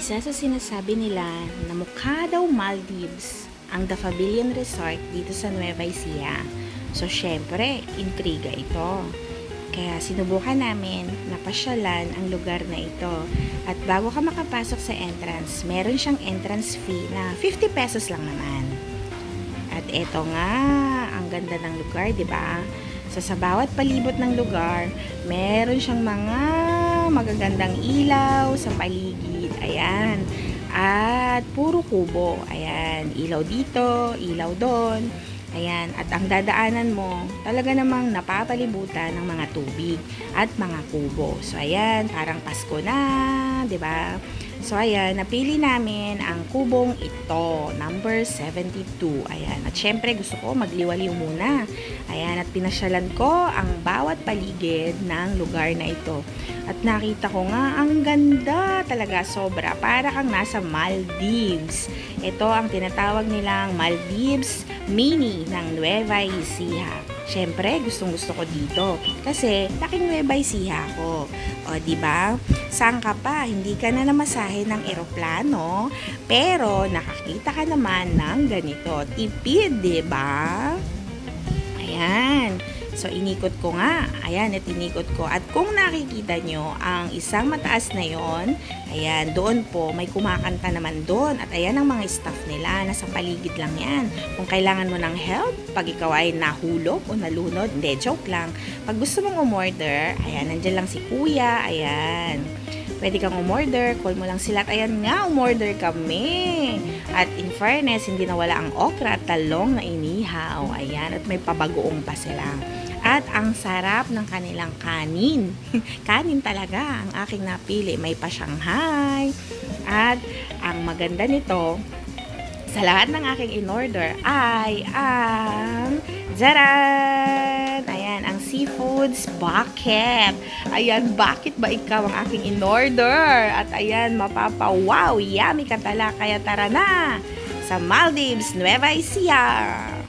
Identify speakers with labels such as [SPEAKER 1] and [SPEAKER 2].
[SPEAKER 1] Isa sa sinasabi nila na mukha daw Maldives ang The Pavilion Resort dito sa Nueva Ecija. So, syempre, intriga ito. Kaya sinubukan namin na pasyalan ang lugar na ito. At bago ka makapasok sa entrance, meron siyang entrance fee na 50 pesos lang naman. At eto nga, ang ganda ng lugar, di ba? So, sa bawat palibot ng lugar, meron siyang mga magagandang ilaw sa paligid. Ayan. At puro kubo. Ayan. Ilaw dito, ilaw doon. Ayan. At ang dadaanan mo, talaga namang napapalibutan ng mga tubig at mga kubo. So, ayan. Parang Pasko na. 'di ba? So, ayan, napili namin ang kubong ito, number 72. Ayan, at syempre gusto ko magliwaliw muna. Ayan, at pinasyalan ko ang bawat paligid ng lugar na ito. At nakita ko nga, ang ganda talaga, sobra. Para kang nasa Maldives. Ito ang tinatawag nilang Maldives Mini ng Nueva Ecija. Syempre, gustong gusto ko dito. Kasi, laking Nueva Ecija ako. O, di ba? Saan ka pa? Hindi ka na namasahe ng eroplano, pero nakakita ka naman ng ganito. Tipid, di ba? Ayan. So, inikot ko nga. Ayan, at inikot ko. At kung nakikita nyo, ang isang mataas na yon, ayan, doon po, may kumakanta naman doon. At ayan ang mga staff nila. Nasa paligid lang yan. Kung kailangan mo ng help, pag ikaw ay nahulog o nalunod, hindi, joke lang. Pag gusto mong umorder, ayan, nandyan lang si kuya. Ayan. Pwede kang umorder, call mo lang sila. At ayan nga, umorder kami. At in fairness, hindi nawala ang okra at talong na inihaw. Ayan, at may pabagoong pa sila. At ang sarap ng kanilang kanin. kanin talaga ang aking napili. May pa Shanghai. At ang maganda nito, sa lahat ng aking in-order ay ang Jaran! Ayan, ang seafoods bucket. Ayan, bakit ba ikaw ang aking in-order? At ayan, mapapa, wow, yummy ka tala. Kaya tara na sa Maldives, Nueva Ecija!